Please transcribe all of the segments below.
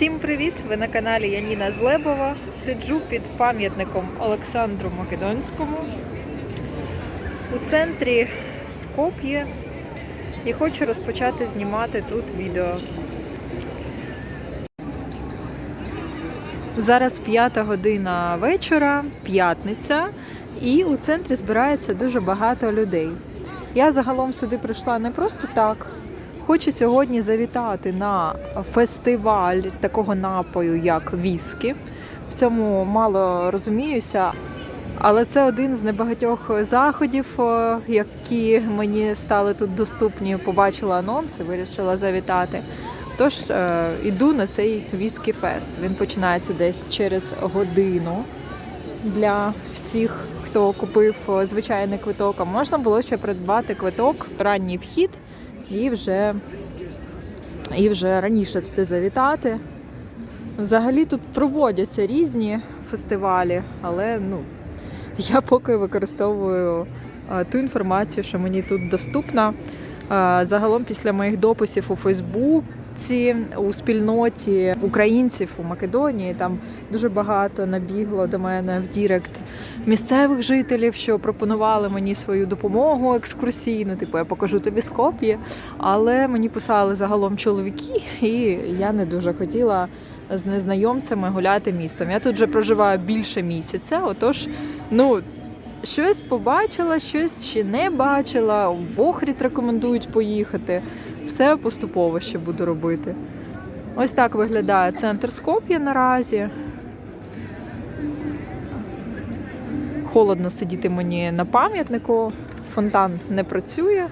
Всім привіт! Ви на каналі Яніна Злебова. Сиджу під пам'ятником Олександру Македонському у центрі Скоп'є і хочу розпочати знімати тут відео. Зараз п'ята година вечора, п'ятниця, і у центрі збирається дуже багато людей. Я загалом сюди прийшла не просто так. Хочу сьогодні завітати на фестиваль такого напою, як віскі. В цьому мало розуміюся, але це один з небагатьох заходів, е, які мені стали тут доступні. Побачила анонс і вирішила завітати. Тож е, іду на цей віскі фест. Він починається десь через годину для всіх, хто купив е, звичайний квиток. А можна було ще придбати квиток, ранній вхід і вже, і вже раніше туди завітати. Взагалі тут проводяться різні фестивалі, але ну, я поки використовую е, ту інформацію, що мені тут доступна. Е, Загалом після моїх дописів у Фейсбуці, у спільноті українців у Македонії там дуже багато набігло до мене в Дірект місцевих жителів, що пропонували мені свою допомогу екскурсійну. Типу, я покажу тобі Скоп'є. Але мені писали загалом чоловіки, і я не дуже хотіла з незнайомцями гуляти містом. Я тут вже проживаю більше місяця, отож, ну. Щось побачила, щось ще не бачила. В Охрід рекомендують поїхати. Все поступово ще буду робити. Ось так виглядає центр Скоп'я наразі. Холодно сидіти мені на пам'ятнику. Фонтан не працює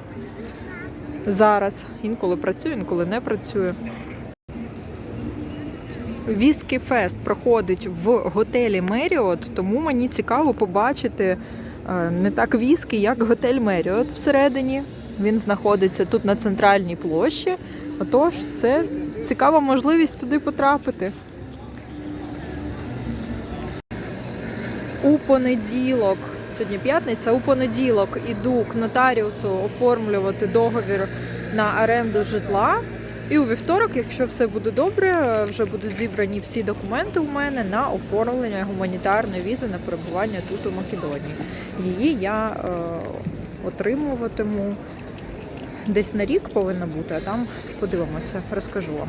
зараз. Інколи працює, інколи не працює. Віскі Фест проходить в готелі Меріот, тому мені цікаво побачити е, не так віскі, як готель Меріот всередині. Він знаходиться тут на центральній площі. Отож, це цікава можливість туди потрапити. У понеділок, сьогодні п'ятниця, у понеділок іду к нотаріусу оформлювати договір на оренду житла. І у вівторок, якщо все буде добре, вже будуть зібрані всі документи у мене на оформлення гуманітарної візи на перебування тут у Македонії. Її я е, отримуватиму десь на рік повинна бути, а там подивимося, розкажу вам.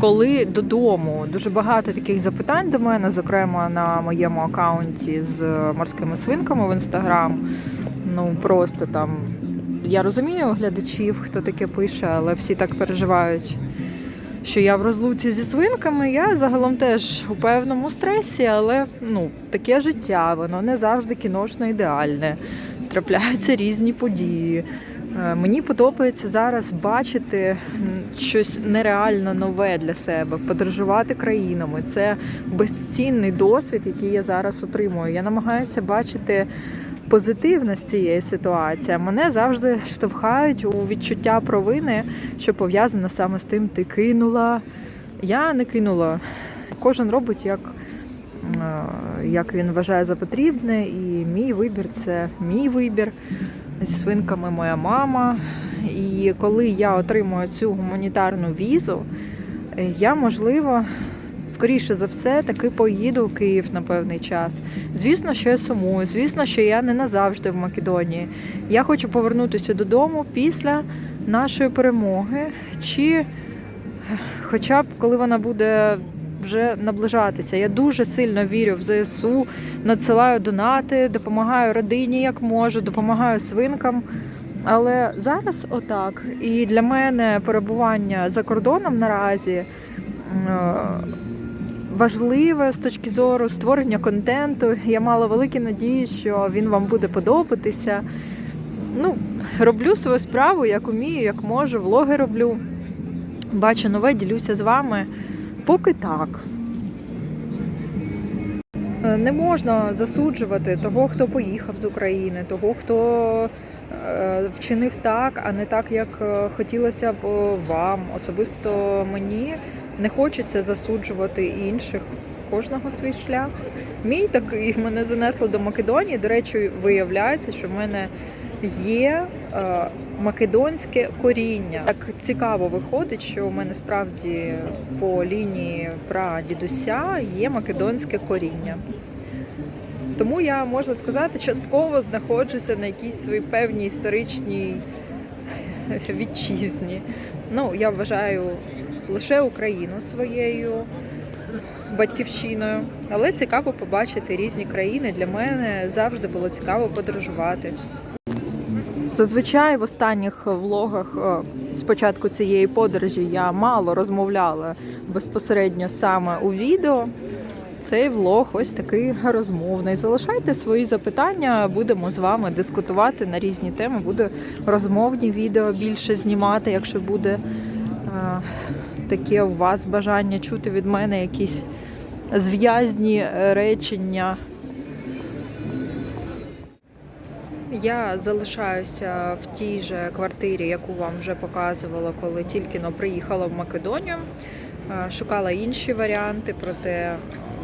Коли додому дуже багато таких запитань до мене, зокрема на моєму аккаунті з морськими свинками в інстаграм. Ну просто там я розумію глядачів, хто таке пише, але всі так переживають, що я в розлуці зі свинками. Я загалом теж у певному стресі, але ну, таке життя, воно не завжди кіношно ідеальне. Трапляються різні події. Е, Мені подобається зараз бачити щось нереально нове для себе, подорожувати країнами. Це безцінний досвід, який я зараз отримую. Я намагаюся бачити позитивність цієї ситуації. Мене завжди штовхають у відчуття провини, що пов'язано саме з тим, ти кинула. Я не кинула. Кожен робить як, е, як він вважає за потрібне, і мій вибір це мій вибір. Зі свинками моя мама. І коли я отримую цю гуманітарну візу, е, я можливо. Скоріше за все, таки поїду в Київ на певний час. Звісно, що я сумую. Звісно, що я не назавжди в Македонії. Я хочу повернутися додому після нашої перемоги, чи хоча б коли вона буде вже наближатися. Я дуже сильно вірю в ЗСУ, надсилаю донати, допомагаю родині як можу, допомагаю свинкам. Але зараз отак. І для мене перебування за кордоном наразі. Важливе з точки зору створення контенту. Я мала великі надії, що він вам буде подобатися. Ну, роблю свою справу, як умію, як можу, влоги роблю. Бачу нове, ділюся з вами. Поки так. Е, Не можна засуджувати того, хто поїхав з України, того, хто е, вчинив так, а не так, як е, хотілося б вам. Особисто мені не хочеться засуджувати інших. Кожного свій шлях. Мій такий мене занесло до Македонії. До речі, виявляється, що в мене є е, македонське коріння. Так цікаво виходить, що у мене справді по лінії прадідуся є македонське коріння. Тому я можна сказати, частково знаходжуся на якійсь своїй певній історичній вітчизні. Ну, я вважаю лише Україну своєю батьківщиною, але цікаво побачити різні країни. Для мене завжди було цікаво подорожувати. Зазвичай в останніх влогах е, з початку цієї подорожі я мало розмовляла безпосередньо саме у відео. Цей влог ось такий розмовний. Залишайте свої запитання, будемо з вами дискутувати на різні теми. Буду розмовні відео більше знімати, якщо буде е, таке у вас бажання чути від мене якісь зв'язні е, речення. Я залишаюся в тій же квартирі, яку вам вже показувала, коли тільки но приїхала в Македонію. Е, Шукала інші варіанти, проте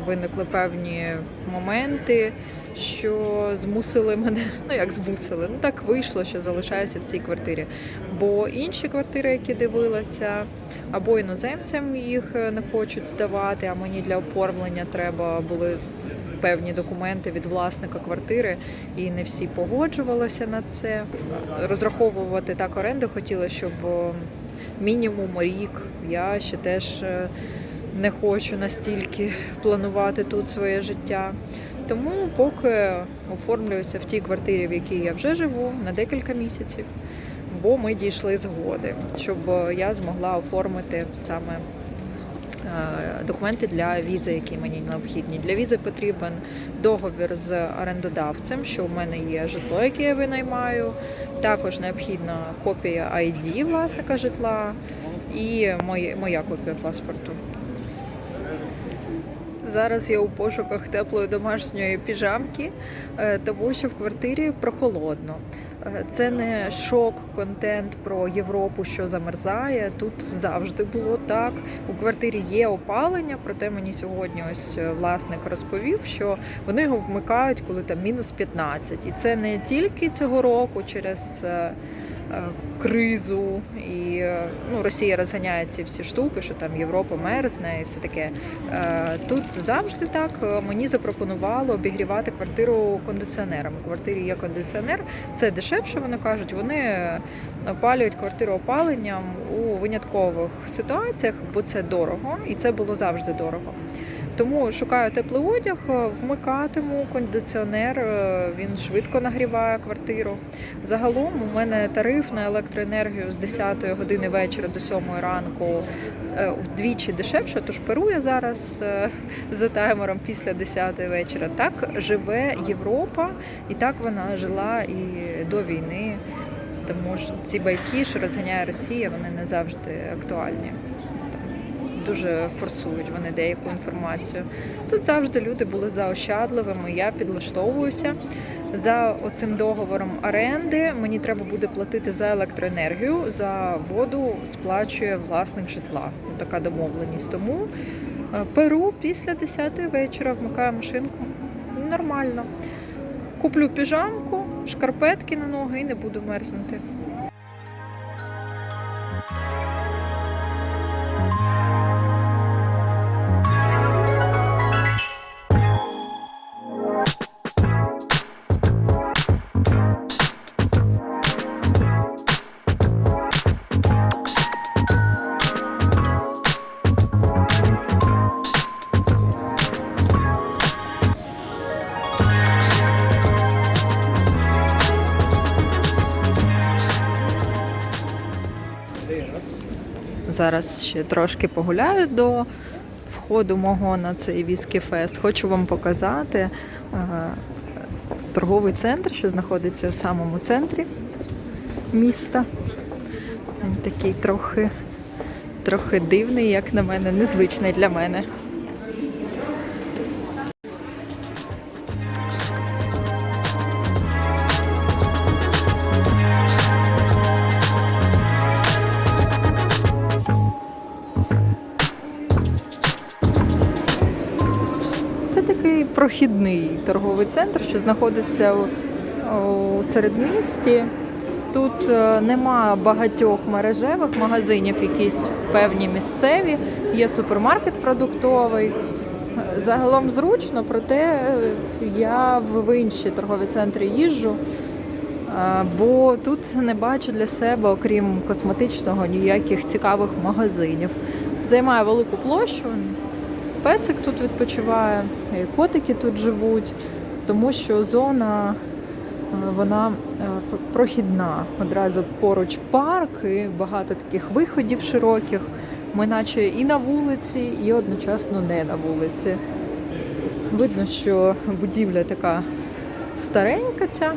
виникли певні моменти, що змусили мене. Ну як змусили? Ну так вийшло, що залишаюся в цій квартирі. Бо інші квартири, які дивилася, або іноземцям їх е, не хочуть здавати, а мені для оформлення треба були певні документи від власника квартири, і не всі погоджувалися на це. Розраховувати так оренду хотіла, щоб мінімум рік. Я ще теж е, не хочу настільки планувати тут своє життя. Тому поки оформлююся в тій квартирі, в якій я вже живу, на декілька місяців, бо ми дійшли згоди, щоб я змогла оформити саме е, документи для візи, які мені необхідні. Для візи потрібен договір з орендодавцем, що в мене є житло, яке я винаймаю. Також необхідна копія ID власника житла і моя копія паспорту. Зараз я у пошуках теплої домашньої піжамки, е, тому що в квартирі прохолодно. Е, Це не шок-контент про Європу, що замерзає. Тут завжди було так. У квартирі є опалення, проте мені сьогодні ось е, власник розповів, що вони його вмикають, коли там мінус 15. І це не тільки цього року через. Е, Кризу і е, ну, Росія розганяє ці всі штуки, що там Європа мерзне і все таке. Е, Тут завжди так мені запропонували обігрівати квартиру кондиціонером. У квартирі є кондиціонер, це дешевше. Вони кажуть, вони опалюють квартиру опаленням у виняткових ситуаціях, бо це дорого, і це було завжди дорого. Тому шукаю теплий одяг, е, вмикатиму кондиціонер, е, він швидко нагріває квартиру. Загалом у мене тариф на електроенергію з 10 години вечора до 7 ранку е, вдвічі дешевше, тож перу я зараз за таймером після 10 вечора. Так живе Європа, і так вона жила і до війни. Тому що ці байки, що розганяє Росія, вони не завжди актуальні. Дуже форсують вони деяку інформацію. Тут завжди люди були заощадливими. Я підлаштовуюся за оцим договором оренди. Мені треба буде платити за електроенергію, за воду сплачує власник житла. Така домовленість. Тому е, перу після 10-ї вечора вмикаю машинку. Нормально. Куплю піжамку, шкарпетки на ноги і не буду мерзнути. Зараз ще трошки погуляю до входу мого на цей віскі фест. Хочу вам показати е, торговий центр, що знаходиться в самому центрі міста. Він такий трохи, трохи дивний, як на мене, незвичний для мене. Такий торговий центр, що знаходиться у, середмісті. тут е, нема багатьох мережевих магазинів, якісь певні місцеві. Є супермаркет продуктовий. Загалом зручно, проте е, я в в інші торгові центри їжджу, е, бо тут не бачу для себе, окрім косметичного, ніяких цікавих магазинів. Займає велику площу. Песик тут відпочиває, і котики тут живуть, тому що зона е, вона е, прохідна. Одразу поруч парк і багато таких виходів широких. Ми наче і на вулиці, і одночасно не на вулиці. Видно, що будівля така старенька ця.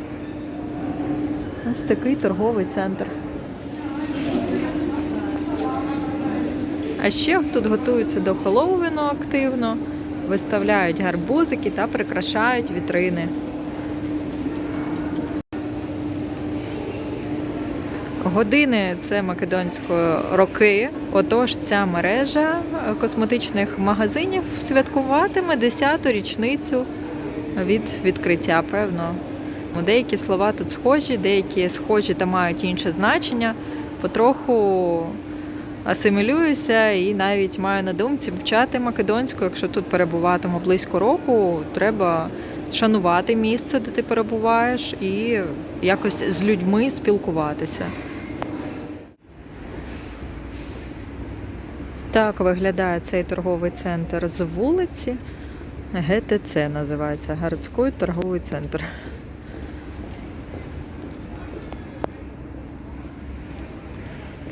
Ось такий торговий центр. А ще тут готуються до Хеллоуіну активно, виставляють гарбузики та прикрашають вітрини. Години це македонської роки. Отож, ця мережа косметичних магазинів святкуватиме 10-ту річницю від відкриття, певно. Ну, Деякі слова тут схожі, деякі схожі та мають інше значення. Потроху асимілююся і навіть маю на думці вчати македонську. Якщо тут перебуватиму близько року, треба шанувати місце, де ти перебуваєш, і якось з людьми спілкуватися. Так виглядає цей торговий центр з вулиці. ГТЦ називається Городський торговий центр.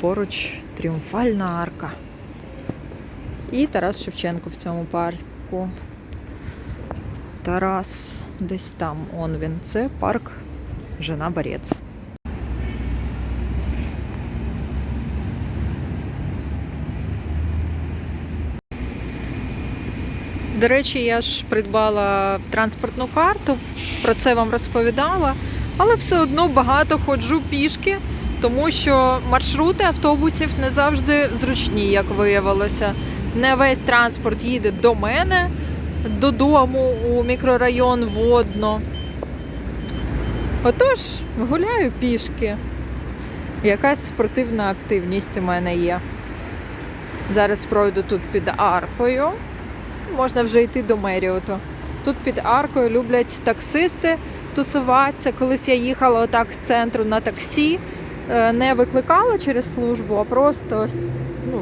Поруч тріумфальна арка. І Тарас Шевченко в цьому парку. Тарас десь там, он він. Це парк Жена Борець. До речі, я ж придбала транспортну карту, про це вам розповідала, але все одно багато ходжу пішки, тому що маршрути автобусів не завжди зручні, як виявилося. Не весь транспорт їде до мене додому у мікрорайон водно. Отож, гуляю пішки. Якась спортивна активність у мене є. Зараз пройду тут під аркою можна вже йти до Меріоту. Тут під аркою люблять таксисти тусуватися. Колись я їхала отак з центру на таксі, не викликала через службу, а просто ну,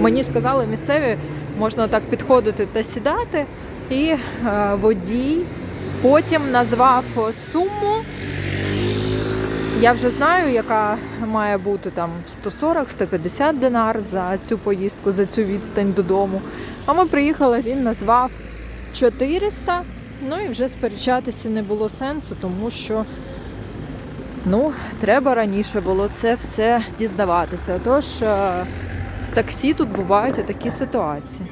мені сказали місцеві, можна так підходити та сідати. І е, водій потім назвав суму. Я вже знаю, яка має бути там 140-150 динар за цю поїздку, за цю відстань додому. А ми приїхали, він назвав 400. Ну і вже сперечатися не було сенсу, тому що ну, треба раніше було це все дізнаватися. Тож е, з таксі тут бувають такі ситуації.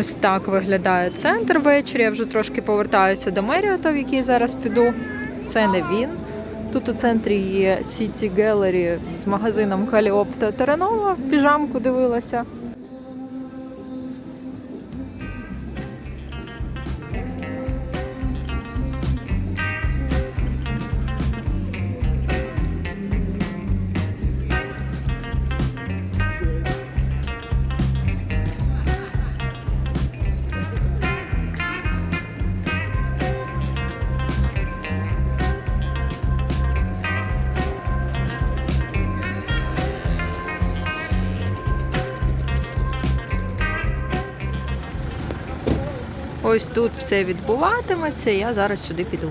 Ось так виглядає центр ввечері. Я вже трошки повертаюся до Меріота, в який зараз піду. Це не він. Тут у центрі є City Gallery з магазином Каліопта Теренова. Піжамку дивилася. Ось тут все відбуватиметься. Я зараз сюди піду.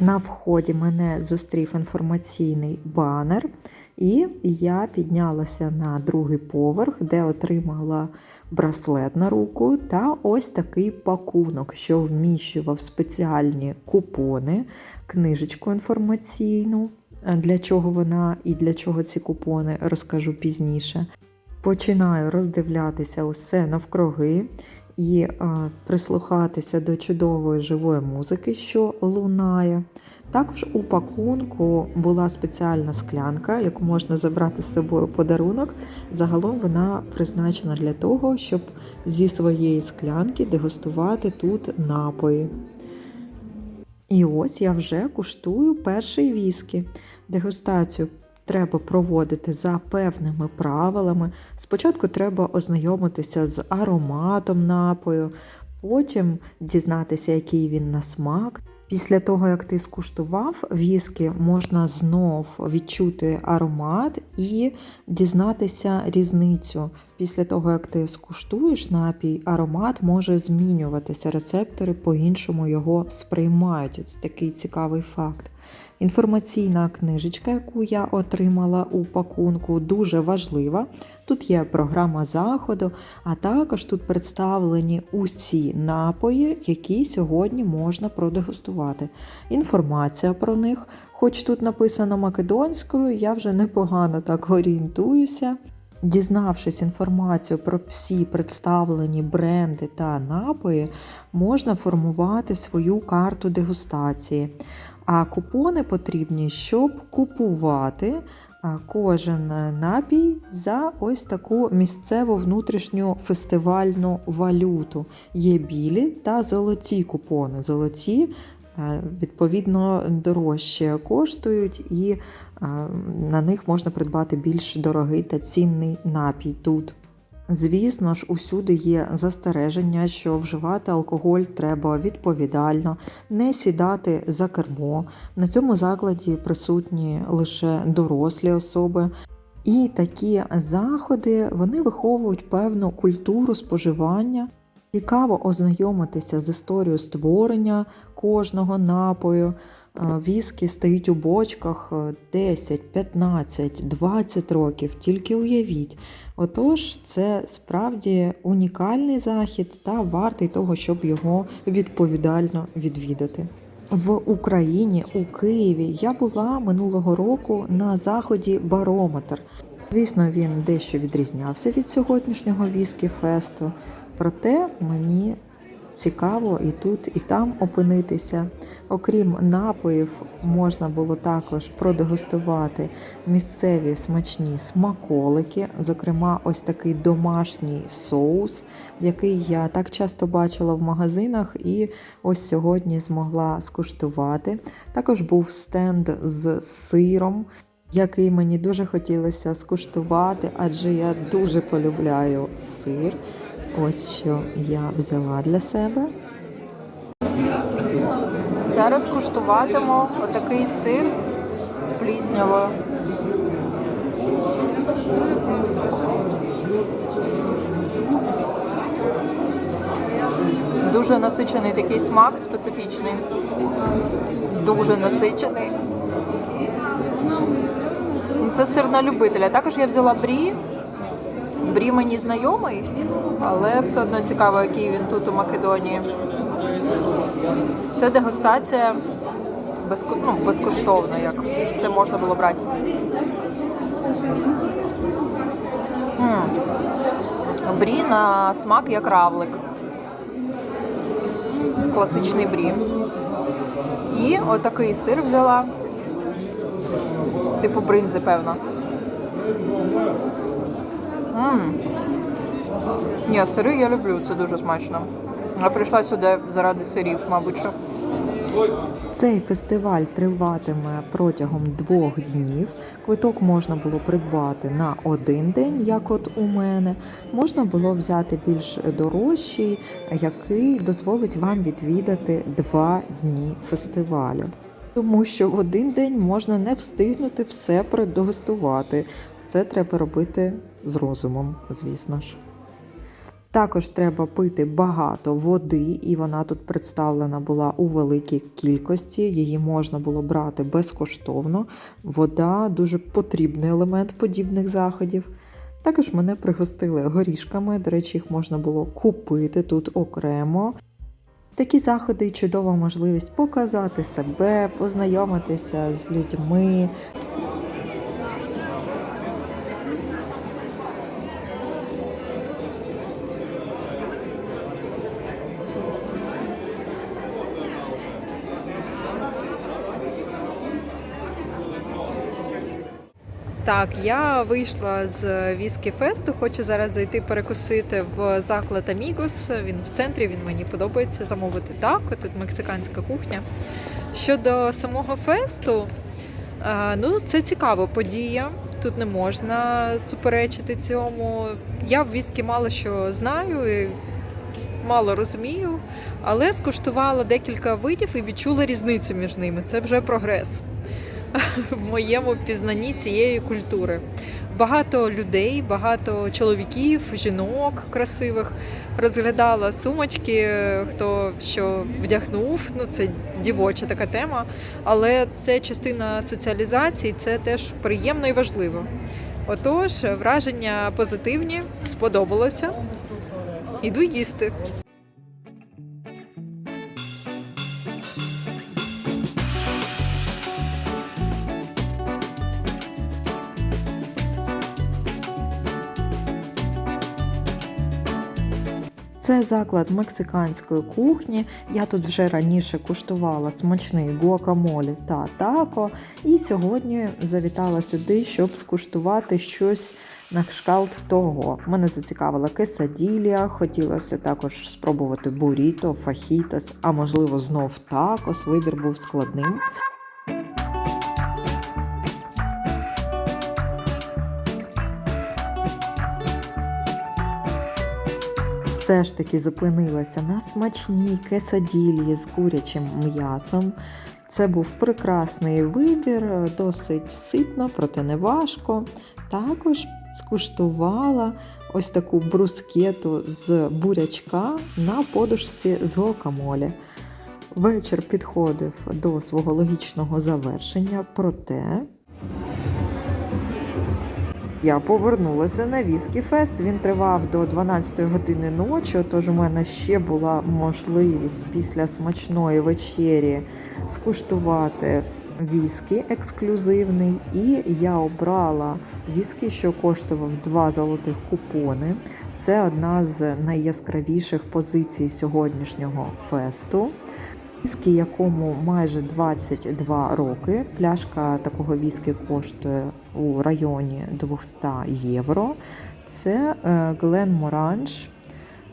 На вході мене зустрів інформаційний банер, і я піднялася на другий поверх, де отримала браслет на руку та ось такий пакунок, що вміщував спеціальні купони, книжечку інформаційну. Для чого вона і для чого ці купони, розкажу пізніше. Починаю роздивлятися усе навкруги і а, прислухатися до чудової живої музики, що лунає. Також у пакунку була спеціальна склянка, яку можна забрати з собою подарунок. Загалом вона призначена для того, щоб зі своєї склянки дегустувати тут напої. І ось я вже куштую перший віскі. Дегустацію треба проводити за певними правилами. Спочатку треба ознайомитися з ароматом напою, потім дізнатися, який він на смак. Після того, як ти скуштував віскі, можна знов відчути аромат і дізнатися різницю. Після того, як ти скуштуєш напій, аромат може змінюватися. Рецептори по-іншому його сприймають. Ось такий цікавий факт. Інформаційна книжечка, яку я отримала у пакунку, дуже важлива. Тут є програма заходу, а також тут представлені усі напої, які сьогодні можна продегустувати. Інформація про них, хоч тут написано македонською, я вже непогано так орієнтуюся. Дізнавшись інформацію про всі представлені бренди та напої, можна формувати свою карту дегустації. А купони потрібні, щоб купувати кожен напій за ось таку місцеву внутрішню фестивальну валюту. Є білі та золоті купони. Золоті, е, відповідно, дорожче коштують, і е, на них можна придбати більш дорогий та цінний напій тут. Звісно ж, усюди є застереження, що вживати алкоголь треба відповідально, не сідати за кермо. На цьому закладі присутні лише дорослі особи. І такі заходи вони виховують певну культуру споживання. Цікаво ознайомитися з історією створення кожного напою. Віскі стоїть у бочках е, 10, 15, 20 років, тільки уявіть. Отож, це справді унікальний захід та вартий того, щоб його відповідально відвідати. В Україні, у Києві, я була минулого року на заході Барометр. Звісно, він дещо відрізнявся від сьогоднішнього віскі фесту, проте мені цікаво і тут, і там опинитися. Окрім напоїв, можна було також продегустувати місцеві смачні смаколики, зокрема, ось такий домашній соус, який я так часто бачила в магазинах, і ось сьогодні змогла скуштувати. Також був стенд з сиром. Який мені дуже хотілося скуштувати, адже я дуже полюбляю сир. Ось що я взяла для себе. Зараз куштуватиму отакий сир з пліснявою. Дуже насичений такий смак специфічний. Дуже насичений. Це сир на любителя. Також я взяла брі. Брі мені знайомий, але все одно цікаво, який він тут у Македонії. Це дегустація безко... ну, безкоштовно, як це можна було брати. м Брі на смак як равлик. Класичний брі. І отакий сир взяла. Типу бринзи, певно. Мм. Ні, сири я люблю, це дуже смачно. Я прийшла сюди заради сирів, мабуть. що. Цей фестиваль триватиме протягом двох днів. Квиток можна було придбати на один день, як от у мене. Можна було взяти більш дорожчий, який дозволить вам відвідати два дні фестивалю. Тому що в один день можна не встигнути все продегустувати. Це треба робити з розумом, звісно ж. Також треба пити багато води, і вона тут представлена була у великій кількості. Її можна було брати безкоштовно. Вода дуже потрібний елемент подібних заходів. Також мене пригостили горішками, до речі, їх можна було купити тут окремо. Такі заходи чудова можливість показати себе, познайомитися з людьми, Так, я вийшла з віскі фесту. Хочу зараз зайти перекусити в заклад Амігос. Він в центрі, він мені подобається замовити тако. Тут мексиканська кухня. Щодо самого фесту, е, ну це цікава подія. Тут не можна суперечити цьому. Я в віскі мало що знаю і мало розумію, але скуштувала декілька видів і відчула різницю між ними. Це вже прогрес в моєму пізнанні цієї культури. Багато людей, багато чоловіків, жінок красивих розглядала сумочки, хто що вдягнув. Ну це дівоча така тема, але це частина соціалізації, це теж приємно і важливо. Отож, враження позитивні, сподобалося. Іду їсти. Це заклад мексиканської кухні. Я тут вже раніше куштувала смачний гуакамолі та тако. І сьогодні завітала сюди, щоб скуштувати щось на кшталт того. Мене зацікавила кесаділія, хотілося також спробувати буріто, фахітас, а можливо знов такос. Вибір був складним. Все ж таки зупинилася на смачній кесаділії з курячим м'ясом. Це був прекрасний вибір, досить ситно, проте не важко. Також скуштувала ось таку брускету з бурячка на подушці з гокамолі. Вечір підходив до свого логічного завершення, проте я повернулася на Віскі Фест. Він тривав до 12 години ночі, тож у мене ще була можливість після смачної вечері скуштувати віскі ексклюзивний. І я обрала віскі, що коштував 2 золотих купони. Це одна з найяскравіших позицій сьогоднішнього фесту. Віскі, якому майже 22 роки. Пляшка такого віскі коштує у районі 200 євро. Це Глен Моранж,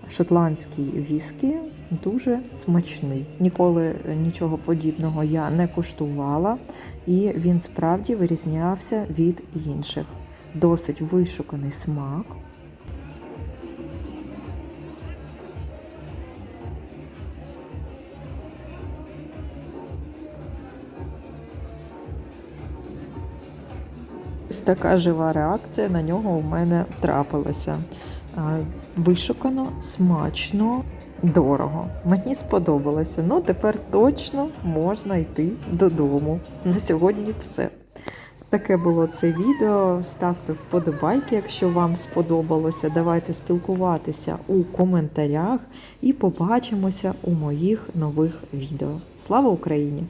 шотландський віскі, дуже смачний. Ніколи нічого подібного я не куштувала, і він справді вирізнявся від інших. Досить вишуканий смак. Така жива реакція на нього у мене трапилася. Вишукано, смачно, дорого. Мені сподобалося. Ну, тепер точно можна йти додому. На сьогодні все. Таке було це відео. Ставте вподобайки, якщо вам сподобалося. Давайте спілкуватися у коментарях і побачимося у моїх нових відео. Слава Україні!